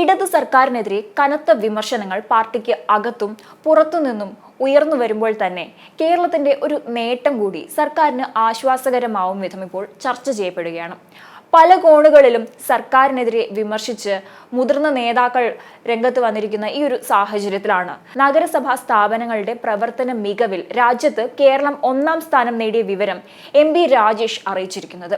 ഇടതു സർക്കാരിനെതിരെ കനത്ത വിമർശനങ്ങൾ പാർട്ടിക്ക് അകത്തും പുറത്തുനിന്നും ഉയർന്നു വരുമ്പോൾ തന്നെ കേരളത്തിന്റെ ഒരു നേട്ടം കൂടി സർക്കാരിന് ആശ്വാസകരമാവും വിധം ഇപ്പോൾ ചർച്ച ചെയ്യപ്പെടുകയാണ്. പല കോണുകളിലും സർക്കാരിനെതിരെ വിമർശിച്ച് മുതിർന്ന നേതാക്കൾ രംഗത്ത് വന്നിരിക്കുന്ന ഈ ഒരു സാഹചര്യത്തിലാണ്. നഗരസഭാ സ്ഥാപനങ്ങളുടെ പ്രവർത്തന മികവിൽ രാജ്യത്ത് കേരളം ഒന്നാം സ്ഥാനം നേടിയ വിവരം എം രാജേഷ് അറിയിച്ചിരിക്കുന്നത്.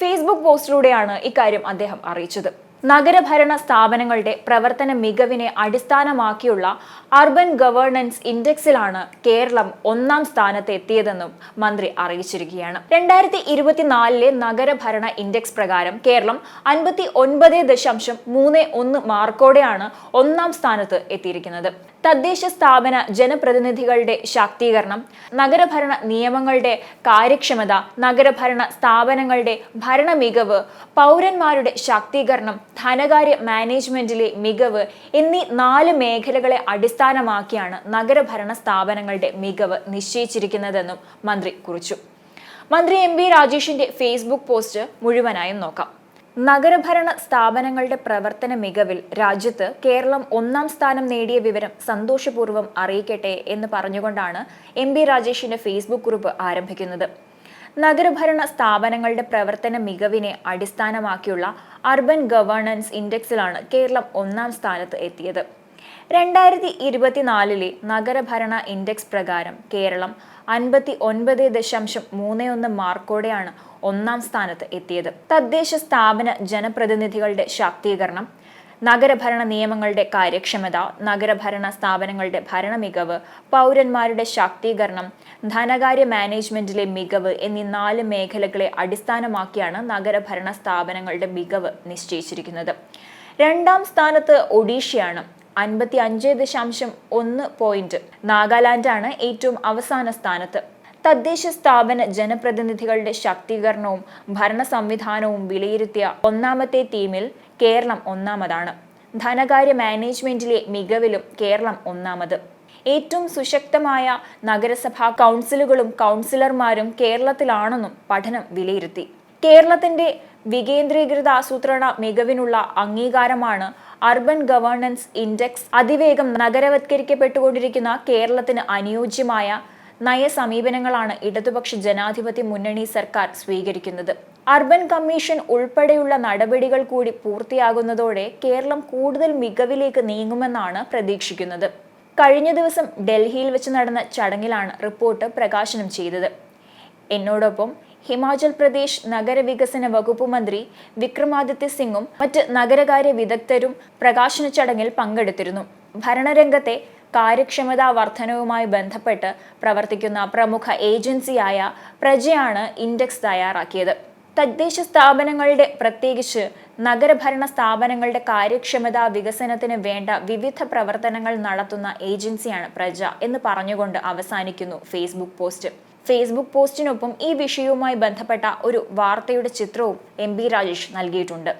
ഫേസ്ബുക്ക് പോസ്റ്റിലൂടെയാണ് ഇക്കാര്യം അദ്ദേഹം അറിയിച്ചത്. നഗരഭരണ സ്ഥാപനങ്ങളുടെ പ്രവർത്തന മികവിനെ അടിസ്ഥാനമാക്കിയുള്ള അർബൻ ഗവേണൻസ് ഇൻഡെക്സിലാണ് കേരളം ഒന്നാം സ്ഥാനത്ത് എത്തിയതെന്നും മന്ത്രി അറിയിച്ചിരിക്കുകയാണ്. രണ്ടായിരത്തി ഇരുപത്തിനാലിലെ നഗരഭരണ ഇൻഡെക്സ് പ്രകാരം കേരളം അൻപത്തി ഒൻപത് ദശാംശം മൂന്ന് ഒന്ന് മാർക്കോടെയാണ് ഒന്നാം സ്ഥാനത്ത് എത്തിയിരിക്കുന്നത്. തദ്ദേശ സ്ഥാപന ജനപ്രതിനിധികളുടെ ശാക്തീകരണം നഗരഭരണ നിയമങ്ങളുടെ കാര്യക്ഷമത നഗരഭരണ സ്ഥാപനങ്ങളുടെ ഭരണ മികവ് പൗരന്മാരുടെ ശാക്തീകരണം ധനകാര്യ മാനേജ്മെന്റിലെ മികവ് എന്നീ നാല് മേഖലകളെ അടിസ്ഥാനമാക്കിയാണ് നഗരഭരണ സ്ഥാപനങ്ങളുടെ മികവ് നിശ്ചയിച്ചിരിക്കുന്നതെന്നും മന്ത്രി കുറിച്ചു. മന്ത്രി എം വി രാജേഷിന്റെ ഫേസ്ബുക്ക് പോസ്റ്റ് മുഴുവനായും നോക്കാം. നഗരഭരണ സ്ഥാപനങ്ങളുടെ പ്രവർത്തന മികവിൽ രാജ്യത്ത് കേരളം ഒന്നാം സ്ഥാനം നേടിയ വിവരം സന്തോഷപൂർവം അറിയിക്കട്ടെ എന്ന് പറഞ്ഞുകൊണ്ടാണ് എം ബി രാജേഷിന്റെ ഫേസ്ബുക്ക് കുറിപ്പ് ആരംഭിക്കുന്നത്. നഗരഭരണ സ്ഥാപനങ്ങളുടെ പ്രവർത്തന മികവിനെ അടിസ്ഥാനമാക്കിയുള്ള അർബൻ ഗവേണൻസ് ഇൻഡെക്സിലാണ് കേരളം ഒന്നാം സ്ഥാനത്ത് എത്തിയത്. രണ്ടായിരത്തി ഇരുപത്തിനാലിലെ നഗരഭരണ ഇൻഡെക്സ് പ്രകാരം കേരളം അൻപത്തി ഒൻപത് ദശാംശം മൂന്ന് ഒന്ന് മാർക്കോടെയാണ് ഒന്നാം സ്ഥാനത്ത് എത്തിയത്. തദ്ദേശ സ്ഥാപന ജനപ്രതിനിധികളുടെ ശാക്തീകരണം നഗരഭരണ നിയമങ്ങളുടെ കാര്യക്ഷമത നഗരഭരണ സ്ഥാപനങ്ങളുടെ ഭരണ മികവ് പൗരന്മാരുടെ ശാക്തീകരണം ധനകാര്യ മാനേജ്മെന്റിലെ മികവ് എന്നീ നാല് മേഖലകളെ അടിസ്ഥാനമാക്കിയാണ് നഗരഭരണ സ്ഥാപനങ്ങളുടെ മികവ് നിശ്ചയിച്ചിരിക്കുന്നത്. രണ്ടാം സ്ഥാനത്ത് ഒഡീഷയാണ്. അൻപത്തി അഞ്ച് ദശാംശം ഒന്ന് പോയിന്റ് നാഗാലാൻഡാണ് ഏറ്റവും അവസാന സ്ഥാനത്ത്. തദ്ദേശ സ്ഥാപന ജനപ്രതിനിധികളുടെ ശാക്തീകരണവും ഭരണ സംവിധാനവും വിലയിരുത്തിയ ഒന്നാമത്തെ ടീമിൽ കേരളം ഒന്നാമതാണ്. ധനകാര്യ മാനേജ്മെന്റിലെ മികവിലും കേരളം ഒന്നാമത്. ഏറ്റവും സുശക്തമായ നഗരസഭാ കൗൺസിലുകളും കൗൺസിലർമാരും കേരളത്തിലാണെന്നും പഠനം വിലയിരുത്തി. കേരളത്തിന്റെ വികേന്ദ്രീകൃത ആസൂത്രണ മികവിനുള്ള അംഗീകാരമാണ് അർബൻ ഗവേണൻസ് ഇൻഡെക്സ്. അതിവേഗം നഗരവത്കരിക്കപ്പെട്ടുകൊണ്ടിരിക്കുന്ന കേരളത്തിന് അനുയോജ്യമായ നയസമീപനങ്ങളാണ് ഇടതുപക്ഷ ജനാധിപത്യ മുന്നണി സർക്കാർ സ്വീകരിക്കുന്നത്. അർബൻ കമ്മീഷൻ ഉൾപ്പെടെയുള്ള നടപടികൾ കൂടി പൂർത്തിയാകുന്നതോടെ കേരളം കൂടുതൽ മികവിലേക്ക് നീങ്ങുമെന്നാണ് പ്രതീക്ഷിക്കുന്നത്. കഴിഞ്ഞ ദിവസം ഡൽഹിയിൽ വെച്ച് നടന്ന ചടങ്ങിലാണ് റിപ്പോർട്ട് പ്രകാശനം ചെയ്തത്. എന്നോടൊപ്പം ഹിമാചൽ പ്രദേശ് നഗരവികസന വകുപ്പ് മന്ത്രി വിക്രമാദിത്യ സിംഗും മറ്റ് നഗരകാര്യ വിദഗ്ധരും പ്രകാശന ചടങ്ങിൽ പങ്കെടുത്തിരുന്നു. ഭരണരംഗത്തെ കാര്യക്ഷമതാ വർധനവുമായി ബന്ധപ്പെട്ട് പ്രവർത്തിക്കുന്ന പ്രമുഖ ഏജൻസിയായ പ്രജയാണ് ഇൻഡെക്സ് തയ്യാറാക്കിയത്. തദ്ദേശ സ്ഥാപനങ്ങളുടെ പ്രത്യേകിച്ച് നഗരഭരണ സ്ഥാപനങ്ങളുടെ കാര്യക്ഷമതാ വികസനത്തിന് വേണ്ട വിവിധ പ്രവർത്തനങ്ങൾ നടത്തുന്ന ഏജൻസിയാണ് പ്രജ എന്ന് പറഞ്ഞുകൊണ്ട് അവസാനിക്കുന്നു ഫേസ്ബുക്ക് പോസ്റ്റ്. ഫേസ്ബുക്ക് പോസ്റ്റിനൊപ്പം ഈ വിഷയവുമായി ബന്ധപ്പെട്ട ഒരു വാർത്തയുടെ ചിത്രവും എം ബി രാജേഷ് നൽകിയിട്ടുണ്ട്.